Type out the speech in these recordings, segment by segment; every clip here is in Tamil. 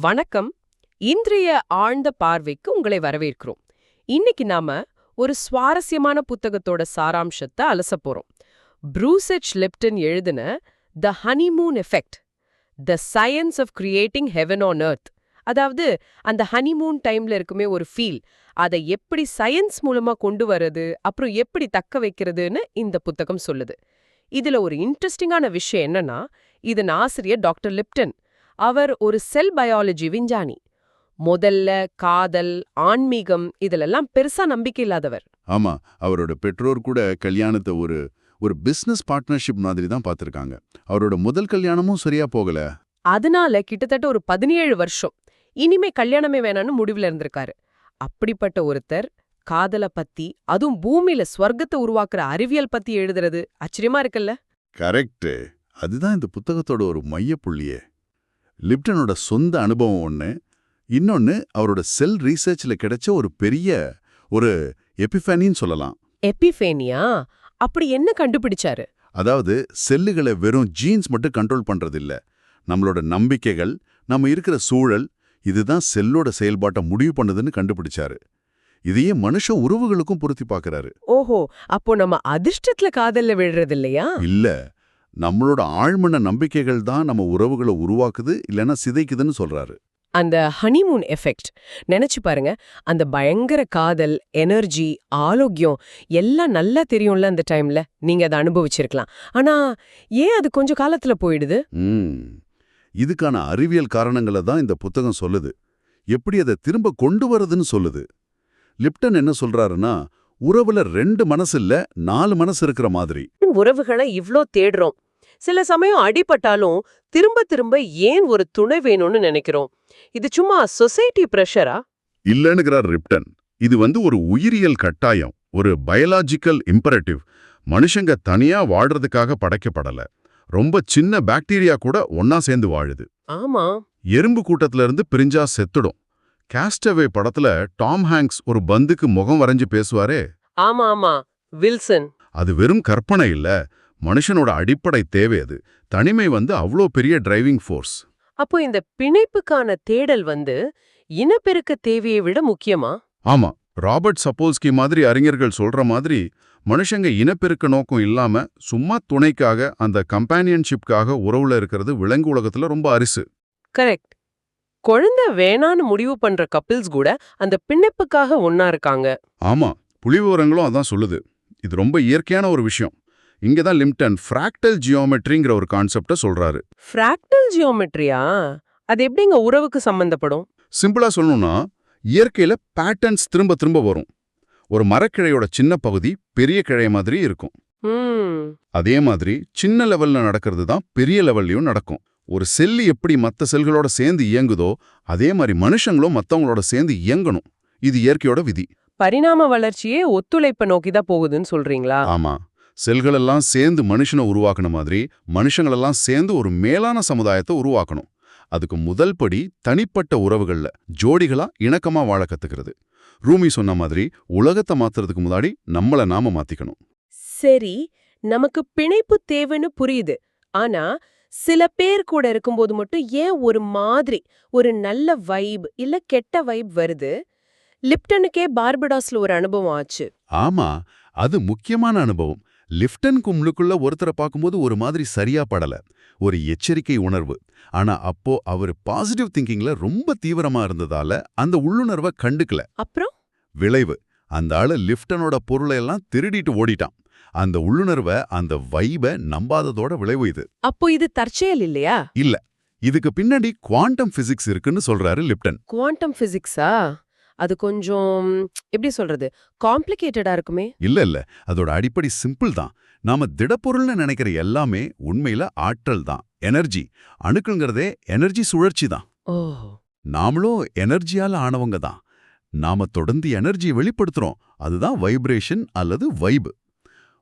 வணக்கம். இன்றைய ஆழ்ந்த பார்வைக்கு உங்களை வரவேற்கிறோம். இன்னைக்கு நாம ஒரு சுவாரஸ்யமான புத்தகத்தோட சாராம்சத்தை அலசப் போறோம். ப்ரூசெச் லிப்டன் எழுதின the honeymoon effect the science of creating heaven on earth அதாவது அந்த ஹனிமூன் டைம்ல இருக்குமே ஒரு ஃபீல் அதை எப்படி சயின்ஸ் மூலமா கொண்டு வர்றது அப்புறம் எப்படி தக்க வைக்கிறதுன்னு இந்த புத்தகம் சொல்லுது. இதுல ஒரு இன்ட்ரெஸ்டிங்கான விஷயம் என்னன்னா இதன் ஆசிரியர் டாக்டர் லிப்டன். அவர் ஒரு செல் பயாலஜி விஞ்ஞானி. முதல்ல காதல் ஆன்மீகம் இதிலெல்லாம் பெருசா நம்பிக்கை இல்லாதவர். ஆமா அவரோட பெற்றோர் கூட கல்யாணத்தை ஒரு ஒரு பிசினஸ் பார்ட்னர்ஷிப் மாதிரி தான் பார்த்திருக்காங்க. அவரோட முதல் கல்யாணமும் சரியா போகல. அதனால கிட்டத்தட்ட ஒரு பதினேழு வருஷம். இனிமே கல்யாணமே வேணாம்னு முடிவுல இருந்திருக்காரு. அப்படிப்பட்ட ஒருத்தர் காதல பத்தி அதுவும் பூமியில ஸ்வர்க்கத்தை உருவாக்குற அறிவியல் பத்தி எழுதுறது ஆச்சரியமா இருக்குல்ல? கரெக்ட் அதுதான் இந்த புத்தகத்தோட ஒரு மையப்புள்ளியே. லிப்டனோட சொந்த அனுபவம் ஒண்ணு. இன்னொன்னு அவரோட செல் ரீசர்ச்ல கிடைச்ச ஒரு பெரிய ஒரு எபிஃபேனின்னு சொல்லலாம். எபிஃபேனியா? அப்படி என்ன கண்டுபிடிச்சாரு? அதாவது செல்லுகளை வெறும் ஜீன்ஸ் மட்டும் கண்ட்ரோல் பண்றதில்ல. நம்மளோட நம்பிக்கைகள் நம்ம இருக்கிற சூழல் இதுதான் செல்லோட செயல்பாட்டை முடிவு பண்ணுதுன்னு கண்டுபிடிச்சாரு. இதையே மனுஷ உறவுகளுக்கும் பொருத்தி பார்க்கறாரு. ஓஹோ அப்போ நம்ம அதிர்ஷ்டத்துல காதல்ல விழுறது இல்லையா இல்ல. நம்மளோட ஆழ்மன நம்பிக்கைகள் தான் நம்ம உறவுகளை உருவாக்குது இல்லைன்னா சிதைக்குதுன்னு சொல்றாரு. அந்த ஹனிமூன் எஃபெக்ட் நினைச்சு பாருங்க அந்த பயங்கர காதல் எனர்ஜி ஆரோக்கியம் எல்லாம் நல்லா தெரியும்ல அந்த டைம்ல நீங்க அதை அனுபவிச்சிருக்கலாம். ஆனா ஏன் அது கொஞ்சம் காலத்துல போயிடுது? இதுக்கான அறிவியல் காரணங்களை தான் இந்த புத்தகம் சொல்லுது. எப்படி அதை திரும்ப கொண்டு வரதுன்னு சொல்லுது. லிப்டன் என்ன சொல்றாருன்னா உறவுல ரெண்டு மனசு இல்ல நாலு மனசு இருக்கிற மாதிரி. உறவுகளை இவ்ளோ தேடுறோம். சில சமயம் அடிபட்டாலும் திரும்ப திரும்ப ஏன் ஒரு துணை வேணும்னு நினைக்கிறோம். இது சும்மா சொசைட்டி பிரஷரா? இல்லனுங்கிறார் ரிப்டன். இது வந்து ஒரு உயிரியல் கட்டாயம் ஒரு பயாலாஜிக்கல் இம்பரேட்டிவ். மனுஷங்க தனியா வாழ்றதுக்காக படைக்கப்படல. ரொம்ப சின்ன பாக்டீரியா கூட ஒன்னா சேர்ந்து வாழுது. ஆமா. எறும்பு கூட்டத்துல இருந்து பிரிஞ்சா செத்துடும். காஸ்டவே படத்துல டாம் ஹாங்க்ஸ் ஒரு பந்துக்கு முகம் வரைஞ்சு பேசுவாரே. ஆமா ஆமா. வில்சன். அது வெறும் கற்பனை இல்ல மனுஷனோட அடிப்படை தேவை அது. தனிமை வந்து அவ்வளோ பெரிய டிரைவிங் ஃபோர்ஸ் அப்போ இந்த பிணைப்புக்கான தேடல் வந்து இனப்பெருக்க தேவையை விட முக்கியமா? ஆமா. ராபர்ட் சப்போல்ஸ்கி மாதிரி அறிஞர்கள் சொல்ற மாதிரி மனுஷங்க இனப்பெருக்க நோக்கம் இல்லாம சும்மா துணைக்காக அந்த கம்பானியன்ஷிப்காக உறவுல இருக்கிறது விலங்கு உலகத்துல ரொம்ப அரிசு. கரெக்ட் குழந்தை வேணான்னு முடிவு பண்ற கப்பிள்ஸ் கூட அந்த பிணைப்புக்காக ஒன்னா இருக்காங்க. ஆமா. புலிவிவரங்களும் அதான் சொல்லுது. இது ரொம்ப இயற்கையான ஒரு விஷயம். இங்க தான் லிம்டன் ஃப்ராக்டல் ஜியோமெட்ரிங்கிற ஒரு கான்செப்டை சொல்றாரு. ஃப்ராக்டல் ஜியோமெட்ரியா அது எப்படிங்க உறவுக்கு சம்பந்தப்படும்? சிம்பிளா சொல்லணும்னா இயற்கையில பேட்டர்ன்ஸ் திரும்ப திரும்ப வரும். ஒரு மரக்கிளையோட சின்ன பகுதி பெரிய கிளை மாதிரி இருக்கும். அதே மாதிரி சின்ன லெவல்ல நடக்கிறது தான் பெரிய லெவல்லையும் நடக்கும். ஒரு செல்லு எப்படி மத்த செல்களோட சேர்ந்து இயங்குதோ அதே மாதிரி மனுஷங்களும் மத்தவங்களோட சேர்ந்து இயங்கணும். இது இயற்கையோட விதி. பரிணாம வளர்ச்சியே ஒத்துழைப்பை நோக்கி தான் போகுதுன்னு சொல்றீங்களா? ஆமா. செல்களெல்லாம் சேர்ந்து மனுஷனை உருவாக்குன மாதிரி மனுஷங்களெல்லாம் சேர்ந்து ஒரு மேலான சமுதாயத்தை உருவாக்கணும். அதுக்கு முதல் படி தனிப்பட்ட உறவுகள்ல ஜோடிகளா இணக்கமா வாழ கத்துக்கிறது. ரூமி சொன்ன மாதிரி உலகத்தை மாத்துறதுக்கு முன்னாடி நம்மள நாம மாத்திக்கணும். சரி நமக்கு பிணைப்பு தேவைன்னு புரியுது. ஆனா சில பேர் கூட இருக்கும்போது மட்டும் ஏன் ஒரு மாதிரி ஒரு நல்ல வைப் இல்ல கெட்ட வைப் வருது? லிப்டனுக்கே பார்படாஸ்ல ஒரு அனுபவம் ஆச்சு. ஆமா அது முக்கியமான அனுபவம். லிஃப்டன் கும்ளுக்குள்ள ஒருத்தரை பார்க்கும்போது ஒரு மாதிரி சரியா படல. ஒரு எச்சரிக்கை உணர்வு. ஆனா அப்போ அவர் பாசிட்டிவ் திங்கிங்ல ரொம்ப தீவிரமா இருந்ததால அந்த உள்ளுணர்வை கண்டுக்கல. அப்புறம்? விளைவு. அந்த ஆளு லிஃப்டனோட பொருளை எல்லாம் திருடிட்டு ஓடிட்டான். அந்த உள்ளுணர்வை அந்த வைப நம்பாததோட விளைவு இது. அப்போ இது தற்செயல் இல்லையா? இல்ல. இதுக்கு பின்னாடி குவாண்டம் பிசிக்ஸ் இருக்குன்னு சொல்றாரு லிப்டன். குவாண்டம் பிசிக்ஸா அது கொஞ்சம் எப்படி சொல்றது காம்ப்ளிகேட்டடா இருக்குமே. இல்ல இல்ல. அதோட அடிப்படை சிம்பிள் தான். நாம திடப்பொருள்னு நினைக்கிற எல்லாமே உண்மையில ஆற்றல் தான். எனர்ஜி. அணுக்கள்ங்கிறதே எனர்ஜி சுழற்சி தான். ஓ. நாமளும் எனர்ஜியால ஆனவங்க தான். நாம தொடர்ந்து எனர்ஜியை வெளிப்படுத்துறோம். அதுதான் வைப்ரேஷன் அல்லது வைப்.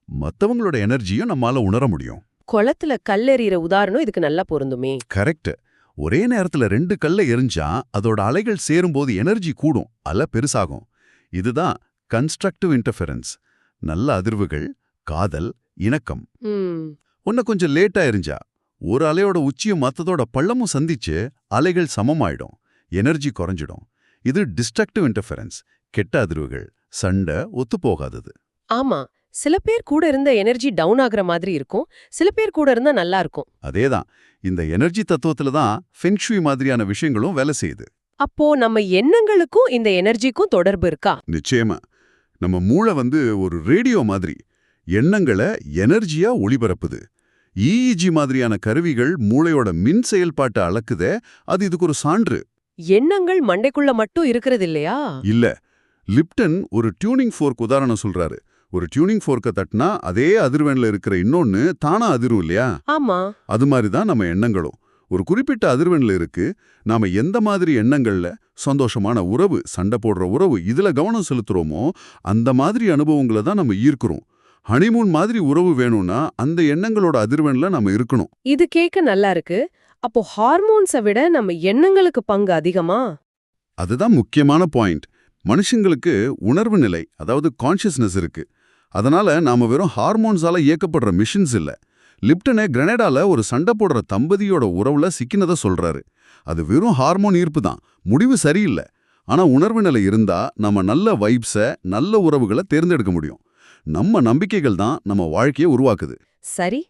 மத்தவங்களோட எனர்ஜியும் நம்மால உணர முடியும். குளத்துல கல்லெறிகிற உதாரணம் இதுக்கு நல்லா பொருந்துமே. கரெக்ட் ஒரே நேரத்துல ரெண்டு கல்லை எரிஞ்சா அதோட அலைகள் சேரும்போது எனர்ஜி கூடும் அலை பெருசாகும். இதுதான் கன்ஸ்ட்ரக்டிவ் இன்டர்ஃபெரன்ஸ் நல்ல அதிர்வுகள் காதல் இணக்கம். ம். உன்ன கொஞ்சம் லேட்டா எரிஞ்சா ஒரு அலையோட உச்சியும் மத்ததோட பள்ளமும் சந்திச்சு அலைகள் சமமாயிடும் எனர்ஜி குறைஞ்சிடும். இது டிஸ்ட்ரக்டிவ் இன்டர்ஃபரன்ஸ் கெட்ட அதிர்வுகள் சண்டை ஒத்துப்போகாதது. ஆமா. சில பேர் கூட இருந்த எனர்ஜி டவுன் ஆகுற மாதிரி இருக்கும். சில பேர் கூட இருந்தா நல்லா இருக்கும். அதேதான். இந்த எனர்ஜி தத்துவத்துல தான் ஃபெங்ஷுய் மாதிரியான விஷயங்களும் வேலை செய்யுது. அப்போ நம்ம எண்ணங்களுக்கும் இந்த எனர்ஜிக்கும் தொடர்பு இருக்கா? நிச்சயமா. நம்ம மூளை வந்து ஒரு ரேடியோ மாதிரி எண்ணங்களை எனர்ஜியா ஒளிபரப்புது. இஇஜி மாதிரியான கருவிகள் மூளையோட மின் செயல்பாட்டை அளக்குதே அது இதுக்கு ஒரு சான்று. எண்ணங்கள் மண்டைக்குள்ள மட்டும் இருக்கிறது இல்லையா? இல்ல. லிப்டன் ஒரு டியூனிங் ஃபோர்க் உதாரணம் சொல்றாரு. ஒரு டியூனிங் ஃபோர்க்கை தட்டினா அதே அதிர்வெண்ல இருக்கிற இன்னொன்னு தானா அதிரும் இல்லையா? ஆமா. அது மாதிரி தான் நம்ம எண்ணங்களும். ஒரு குறிப்பிட்ட அதிர்வெண்ல இருக்கு நாம எந்த மாதிரி எண்ணங்கள்ல சந்தோஷமான உறவு சண்டை போடுற உறவு இதுல கவனம் செலுத்துறோமோ அந்த மாதிரி அனுபவங்களை தான் நம்ம ஈர்க்கிறோம். ஹனிமூன் மாதிரி உறவு வேணும்னா அந்த எண்ணங்களோட அதிர்வெண்ல நம்ம இருக்கணும். இது கேட்க நல்லா இருக்கு. அப்போ ஹார்மோன்ஸை விட நம்ம எண்ணங்களுக்கு பங்கு அதிகமா? அதுதான் முக்கியமான பாயிண்ட் மனுஷங்களுக்கு உணர்வு நிலை அதாவது கான்ஷியஸ்னஸ் இருக்கு. அதனால நாம வெறும் ஹார்மோன்ஸால இயக்கப்படுற மிஷின்ஸ் இல்ல. லிப்டனே கிரனேடால ஒரு சண்டை போடுற தம்பதியோட உறவுல சிக்கினதை சொல்றாரு. அது வெறும் ஹார்மோன் ஈர்ப்பு தான் முடிவு சரியில்லை. ஆனா உணர்வு நிலை இருந்தா நம்ம நல்ல வைப்ஸ நல்ல உறவுகளை தேர்ந்தெடுக்க முடியும். நம்ம நம்பிக்கைகள் தான் நம்ம வாழ்க்கையை உருவாக்குது. சரி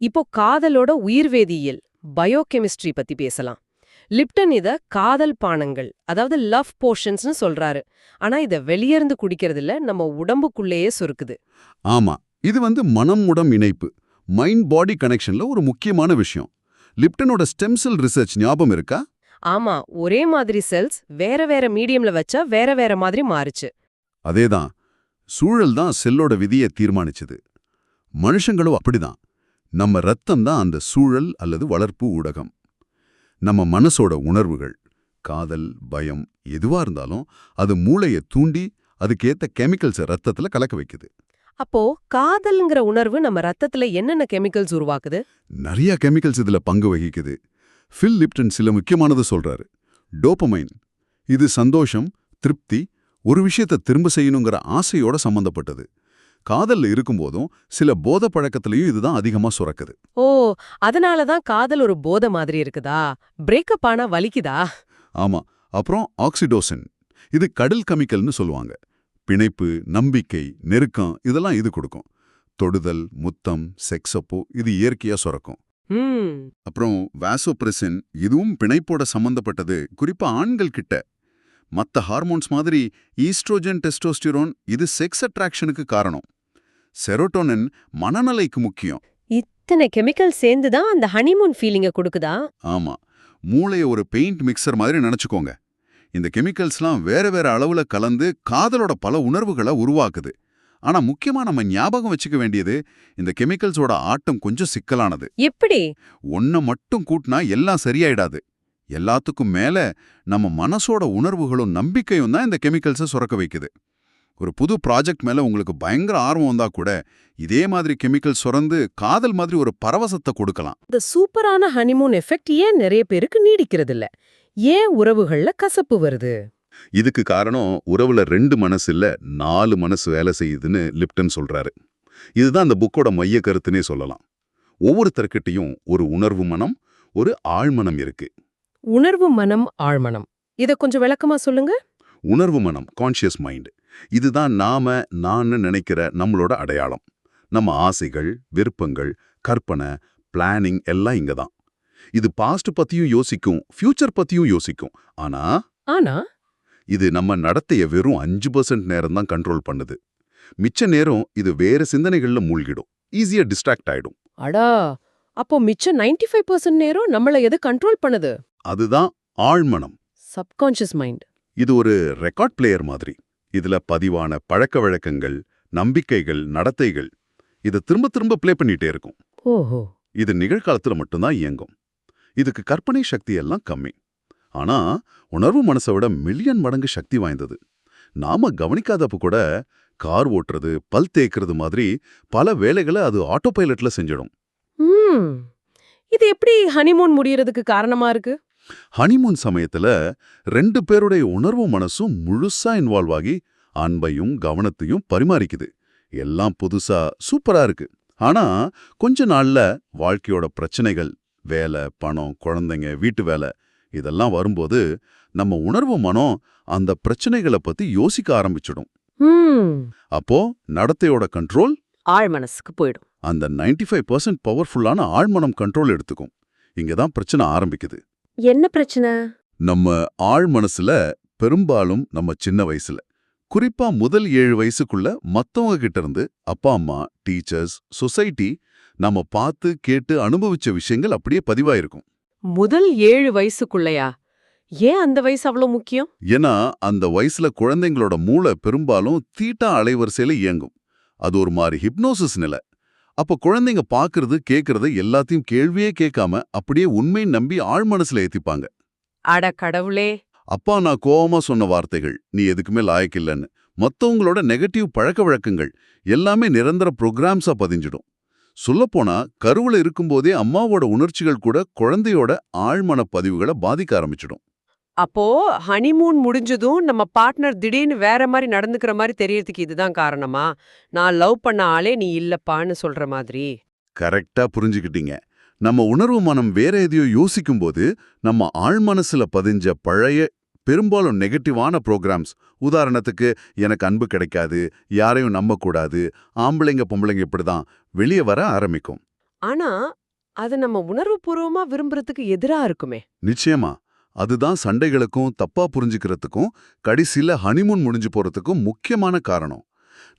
இப்போ காதலோட உயிர்வேதியியல் பயோகெமிஸ்ட்ரி பத்தி பேசலாம். லிப்டன் இத காதல் பானங்கள் அதாவது லவ் போஷன்ஸ்னு சொல்றாரு. ஆனா இத வெளியேந்து குடிக்கிறது இல்ல நம்ம உடம்புக்குள்ளேயே சொருக்குது. ஆமா இது வந்து மனம் உடம் இணைப்பு மைண்ட் பாடி கனெக்ஷன்ல ஒரு முக்கியமான விஷயம். லிப்டனோட ஸ்டெம் செல் ரிசர்ச் ஞாபகம் இருக்கா? ஆமா ஒரே மாதிரி செல்ஸ் வேற வேற மீடியம்ல வச்சா வேற வேற மாதிரி மாறுச்சு. அதேதான் சூழல் தான் செல்லோட விதியை தீர்மானிச்சது. மனுஷங்களும் அப்படிதான். நம்ம ரத்தம் தான் அந்த சூழல் அல்லது வளர்ப்பு ஊடகம். நம்ம மனசோட உணர்வுகள் காதல் பயம் எதுவா இருந்தாலும் அது மூளையை தூண்டி அதுக்கேத்த கெமிக்கல்ஸை ரத்தத்துல கலக்க வைக்குது. அப்போ காதல்ங்கிற உணர்வு நம்ம ரத்தத்துல என்னென்ன கெமிக்கல்ஸ் உருவாக்குது? நிறைய கெமிக்கல்ஸ் இதுல பங்கு வகிக்குது. ஃபில் லிப்டன் சில முக்கியமானது சொல்றாரு. டோபமைன் இது சந்தோஷம் திருப்தி ஒரு விஷயத்தை திரும்ப செய்யணுங்கிற ஆசையோட சம்பந்தப்பட்டது. காதல்ல இருக்கும்போதும் சில போத பழக்கத்திலையும் இதுதான் அதிகமா சுரக்குது. ஓ அதனால தான் காதல் ஒரு போதை மாதிரி இருக்குதா? பிரேக்கப் ஆனா வலிக்குதா? ஆமா அப்புறம் ஆக்சிடோசின். இது கடல் கெமிக்கல்னு சொல்லுவாங்க. பிணைப்பு நம்பிக்கை நெருக்கம் இதெல்லாம் இது கொடுக்கும். தொடுதல் முத்தம் செக்ஸ் அப்போ இது இயற்கையா சுரக்கும். அப்புறம் வாசோப்ரெசின் இதுவும் பிணைப்போட சம்பந்தப்பட்டது. குறிப்பா ஆண்கள் கிட்ட. மத்த ஹார்மோன்ஸ் மாதிரி ஈஸ்ட்ரோஜன் டெஸ்டோஸ்டிரோன் இது செக்ஸ் அட்ராக்ஷனுக்கு காரணம். செரோட்டோனின் மனநலைக்கு முக்கியம். இத்தனை கெமிக்கல் சேர்ந்து தான் அந்த ஹனிமூன் ஃபீலிங்க கொடுக்குதா? ஆமா. மூளைய ஒரு பெயிண்ட் மிக்சர் மாதிரி நினைச்சுக்கோங்க. இந்த கெமிக்கல்ஸ்லாம் வேற வேற அளவுல கலந்து காதலோட பல உணர்வுகளை உருவாக்குது. ஆனா முக்கியமா நம்ம ஞாபகம் வச்சுக்க வேண்டியது இந்த கெமிக்கல்ஸோட ஆட்டம் கொஞ்சம் சிக்கலானது. எப்படி? ஒன்ன மட்டும் கூட்டினா எல்லாம் சரியாயிடாது. எல்லாத்துக்கும் மேல நம்ம மனசோட உணர்வுகளும் நம்பிக்கையும் தான் இந்த கெமிக்கல்ஸை சுரக்க வைக்குது. ஒரு புது ப்ராஜெக்ட் மேல உங்களுக்கு பயங்கர ஆர்வம் வந்தா கூட இதே மாதிரி கெமிக்கல் சுரந்து காதல் மாதிரி ஒரு பரவசத்தை கொடுக்கலாம். இந்த சூப்பரான ஹனிமூன் எஃபெக்ட் ஏன் நிறைய பேருக்கு நீடிக்கிறது இல்ல ஏன் உறவுகள்ல கசப்பு வருது? இதுக்கு காரணம் உறவுல ரெண்டு மனசு இல்ல நாலு மனசு வேலை செய்யுதுன்னு லிப்டன் சொல்றாரு. இதுதான் அந்த புக்கோட மைய கருத்துனே சொல்லலாம். ஒவ்வொருத்தர்கிட்டயும் ஒரு உணர்வு மனம் ஒரு ஆழ்மனம் இருக்கு. உணர்வு மனம் ஆழ்மனம். இத கொஞ்சம் விளக்கமா சொல்லுங்க. உணர்வு மனம் கான்ஷியஸ் மைண்ட் இதுதான் நாம நான் நினைக்கிற நம்மளோட அடையாளம். நம்ம ஆசைகள் விருப்பங்கள் கற்பனை பிளானிங் எல்லாம் இங்க தான். இது பாஸ்ட் பத்தியும் யோசிக்கும் ஃபியூச்சர் பத்தியும் யோசிக்கும். ஆனா ஆனா இது நம்ம நடத்தைய வெறும் அஞ்சு பர்சன்ட் நேரம் தான் கண்ட்ரோல் பண்ணுது. மிச்ச நேரம் இது வேற சிந்தனைகள்ல மூழ்கிடும். ஈஸியா டிஸ்ட்ராக்ட் ஆயிடும். அடா! அப்போ மிச்சம் 95% ஃபைவ் பர்சன்ட் நேரம் நம்மள எது கண்ட்ரோல் பண்ணுது? அதுதான் ஆழ்மனம். சப்கான்ஷியஸ் மைண்ட் இது ஒரு ரெக்கார்ட் பிளேயர் மாதிரி. இதுல பதிவான பழக்க வழக்கங்கள் நம்பிக்கைகள் நடத்தைகள் இதை திரும்ப திரும்ப ப்ளே பண்ணிட்டே இருக்கும். ஓஹோ. இது நிகழ்காலத்துல மட்டும்தான் இயங்கும். இதுக்கு கற்பனை சக்தி எல்லாம் கம்மி. ஆனா உணர்வு மனசை விட மில்லியன் மடங்கு சக்தி வாய்ந்தது. நாம கவனிக்காதப்ப கூட கார் ஓட்டுறது பல் தேய்க்கிறது மாதிரி பல வேலைகளை அது ஆட்டோ பைலட்ல செஞ்சிடும். ம். இது எப்படி ஹனிமூன் முடியறதுக்கு காரணமா இருக்கு? ஹனிமூன் சமயத்துல ரெண்டு பேருடைய உணர்வு மனசும் முழுசா இன்வால்வ் ஆகி அன்பையும் கவனத்தையும் பரிமாறிக்குது. எல்லாம் புதுசா சூப்பரா இருக்கு. ஆனா கொஞ்ச நாள்ல வாழ்க்கையோட பிரச்சனைகள் வேலை பணம் குழந்தைங்க வீட்டு வேலை இதெல்லாம் வரும்போது நம்ம உணர்வு மனம் அந்த பிரச்சனைகளை பத்தி யோசிக்க ஆரம்பிச்சிடும். அப்போ நடத்தையோட கண்ட்ரோல் ஆழ் மனசுக்கு போயிடும். அந்த 95% ஃபைவ் பர்சன்ட் பவர்ஃபுல்லான ஆழ்மனம் கண்ட்ரோல் எடுத்துக்கும். இங்க தான் பிரச்சனை ஆரம்பிக்குது. என்ன பிரச்சனை? நம்ம ஆழ் மனசுல பெரும்பாலும் நம்ம சின்ன வயசுல குறிப்பா முதல் ஏழு வயசுக்குள்ள மத்தவங்க கிட்ட இருந்து அப்பா அம்மா டீச்சர்ஸ் சொசைட்டி நம்ம பார்த்து கேட்டு அனுபவிச்ச விஷயங்கள் அப்படியே பதிவாயிருக்கும். முதல் ஏழு வயசுக்குள்ளையா? ஏன் அந்த வயசு அவ்வளவு முக்கியம்? ஏன்னா அந்த வயசுல குழந்தைங்களோட மூளை பெரும்பாலும் தீட்டா அலைவரிசையில இயங்கும். அது ஒரு மாதிரி ஹிப்னோசிஸ் நிலை. அப்ப குழந்தைங்க பாக்குறது கேக்குறது எல்லாத்தையும் கேள்வியே கேட்காம அப்படியே உண்மை நம்பி ஆழ்மனசுல ஏத்திப்பாங்க. அட கடவுளே! அப்பா நான் கோவமா சொன்ன வார்த்தைகள் நீ எதுக்குமே லாயக்கில்லைன்னு மத்தவங்களோட நெகட்டிவ் பழக்க வழக்கங்கள் எல்லாமே நிரந்தர ப்ரோக்ராம்ஸா பதிஞ்சிடும். சொல்லப்போனா கருவுல இருக்கும்போதே அம்மாவோட உணர்ச்சிகள் கூட குழந்தையோட ஆழ்மன பதிவுகளை பாதிக்க ஆரம்பிச்சிடும். அப்போ ஹனிமூன் முடிஞ்சதும் நம்ம பார்ட்னர் திடீர்னு வேற மாதிரி நடந்துக்கிற மாதிரி தெரியறதுக்கு இதுதான் காரணமா? நான் லவ் பண்ண ஆளே நீ இல்லப்பான்னு சொல்ற மாதிரி. கரெக்டா புரிஞ்சுக்கிட்டீங்க. நம்ம உணர்வு மனம் வேற எதையோ யோசிக்கும்போது நம்ம ஆழ்மனசுல பதிஞ்ச பழைய பெரும்பாலும் நெகட்டிவான ப்ரோக்ராம்ஸ் உதாரணத்துக்கு எனக்கு அன்பு கிடைக்காது யாரையும் நம்பக்கூடாது ஆம்பளைங்க பொம்பளைங்க இப்படிதான் வெளியே வர ஆரம்பிக்கும். ஆனா அது நம்ம உணர்வுபூர்வமா விரும்புறதுக்கு எதிரா இருக்குமே. நிச்சயமா. அதுதான் சண்டைகளுக்கும் தப்பா புரிஞ்சுக்கிறதுக்கும் கடைசியில ஹனிமூன் முடிஞ்சு போறதுக்கும் முக்கியமான காரணம்.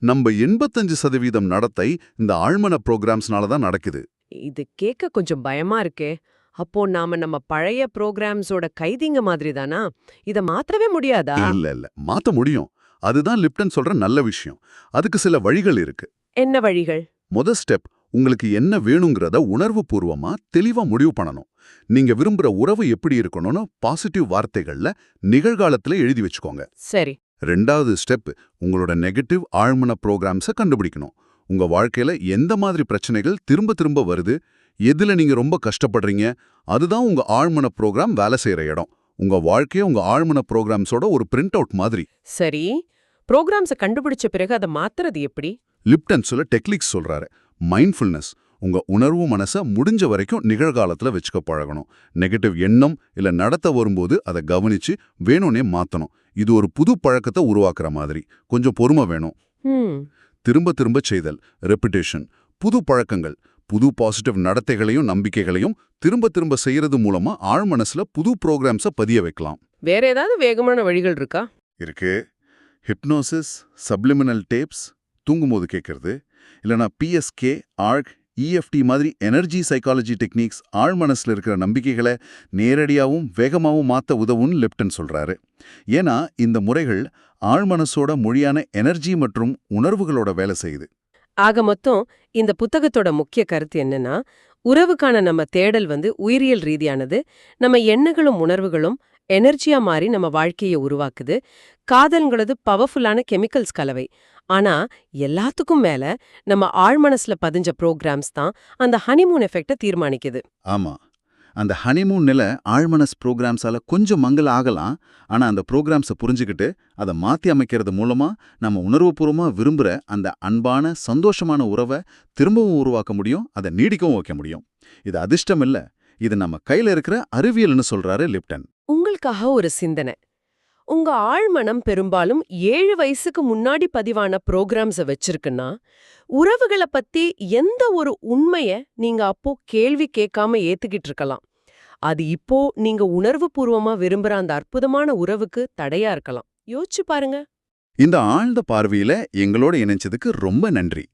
நம்ம எண்பத்தஞ்சு சதவீதம் நடத்தை இந்த ஆழ்மன ப்ரோக்ராம்ஸ்னால தான் நடக்குது. இது கேட்க கொஞ்சம் பயமா இருக்கே. அப்போ நாம நம்ம பழைய ப்ரோக்ராம்ஸோட கைதிங்க மாதிரி தானா? இத மாத்தவே முடியாதா? இல்ல இல்ல. மாத்த முடியும். அதுதான் லிப்டன் சொல்ற நல்ல விஷயம். அதுக்கு சில வழிகள் இருக்கு. என்ன வழிகள்? முத ஸ்டெப் உங்களுக்கு என்ன வேணுங்கிறத உணர்வு பூர்வமா தெளிவா முடிவு பண்ணணும். நீங்க விரும்புற உறவு எப்படி இருக்கணும்னு பாசிட்டிவ் வார்த்தைகள்ல நிகழ்காலத்துல எழுதி வச்சுக்கோங்க. சரி. ரெண்டாவது ஸ்டெப் உங்களோட நெகட்டிவ் ஆழ்மன ப்ரோக்ராம்ஸை கண்டுபிடிக்கணும். உங்க வாழ்க்கையில எந்த மாதிரி பிரச்சனைகள் திரும்ப திரும்ப வருது எதுல நீங்க ரொம்ப கஷ்டப்படுறீங்க அதுதான் உங்க ஆழ்மன ப்ரோக்ராம் வேலை செய்யற இடம். உங்க வாழ்க்கைய உங்க ஆழ்மன ப்ரோக்ராம்ஸோட ஒரு பிரிண்ட் அவுட் மாதிரி. சரி. ப்ரோக்ராம்ஸ கண்டுபிடிச்ச பிறகு அதை மாத்துறது எப்படி? லிப்டன் சொல்ல டெக்னிக்ஸ் சொல்றாரு. மைண்ட்ஃபுல்னஸ் உங்க உணர்வு மனசை முடிஞ்ச வரைக்கும் நிகழ்காலத்துல வச்சுக்க பழகணும். நெகட்டிவ் எண்ணம் இல்ல நடத்த வரும்போது அதை கவனிச்சு வேணும்னே மாத்தணும். இது ஒரு புது பழக்கத்தை உருவாக்குற மாதிரி. கொஞ்சம் பொறுமை வேணும். திரும்ப திரும்ப செய்தல் ரெப்பிடேஷன் புது பழக்கங்கள் புது பாசிட்டிவ் நடத்தைகளையும் நம்பிக்கைகளையும் திரும்ப திரும்ப செய்யறது மூலமா ஆழ்மனசுல புது ப்ரோக்ராம்ஸை பதிய வைக்கலாம். வேற ஏதாவது வேகமான வழிகள் இருக்கா? இருக்கு. ஹிப்னோசிஸ் சப்ளிமினல் டேப்ஸ் தூங்கும்போது கேட்கறது இல்லனா பிஎஸ்கே ஆர்க் இஎஃப்டி மாதிரி எனர்ஜி சைக்காலஜி டெக்னிக்ஸ் ஆழ்மனசுல இருக்கிற நம்பிக்கைகளை நேரடியாகவும் வேகமாகவும் மாத்த உதவும்னு லெப்டன் சொல்றாரு. ஏன்னா இந்த முறைகள் ஆழ்மனசோட மொழியான எனர்ஜி மற்றும் உணர்வுகளோட வேலை செய்யுது. ஆக மொத்தம் இந்த புத்தகத்தோட முக்கிய கருத்து என்னன்னா உறவுக்கான நம்ம தேடல் வந்து உயிரியல் ரீதியானது நம்ம எண்ணங்களும் உணர்வுகளும் எனர்ஜியா மாறி நம்ம வாழ்க்கையை உருவாக்குது. காதல்ங்கிறது பவர்ஃபுல்லான கெமிக்கல்ஸ் கலவை. ஆனா எல்லாத்துக்கும் மேல நம்ம ஆழ்மனசுல பதிஞ்ச ப்ரோக்ராம்ஸ் தான் அந்த ஹனிமூன் எஃபெக்ட தீர்மானிக்குது. ஆமா. அந்த ஹனிமூன் நிலை ஆழ்மனஸ் ப்ரோக்ராம்ஸால கொஞ்சம் மங்கல் ஆகலாம். ஆனா அந்த ப்ரோக்ராம்ஸை புரிஞ்சுக்கிட்டு அதை மாத்தி அமைக்கிறது மூலமா நம்ம உணர்வுபூர்வமா விரும்புற அந்த அன்பான சந்தோஷமான உறவை திரும்பவும் உருவாக்க முடியும் அதை நீடிக்கவும் வைக்க முடியும். இது அதிர்ஷ்டம் இல்ல. இது நம்ம கையில இருக்கிற அறிவியல்னு சொல்றாரு லிப்டன். உங்களுக்காக ஒரு சிந்தனை. உங்க ஆழ்மனம் பெரும்பாலும் ஏழு வயசுக்கு முன்னாடி பதிவான ப்ரோக்ராம்ஸை வச்சிருக்குன்னா உறவுகளை பத்தி எந்த ஒரு உண்மைய நீங்க அப்போ கேள்வி கேட்காம ஏத்துக்கிட்டு இருக்கலாம். அது இப்போ நீங்க உணர்வு பூர்வமா விரும்புற அந்த அற்புதமான உறவுக்கு தடையா இருக்கலாம். யோசிச்சு பாருங்க. இந்த ஆழ்ந்த பார்வையில எங்களோட இணைஞ்சதுக்கு ரொம்ப நன்றி.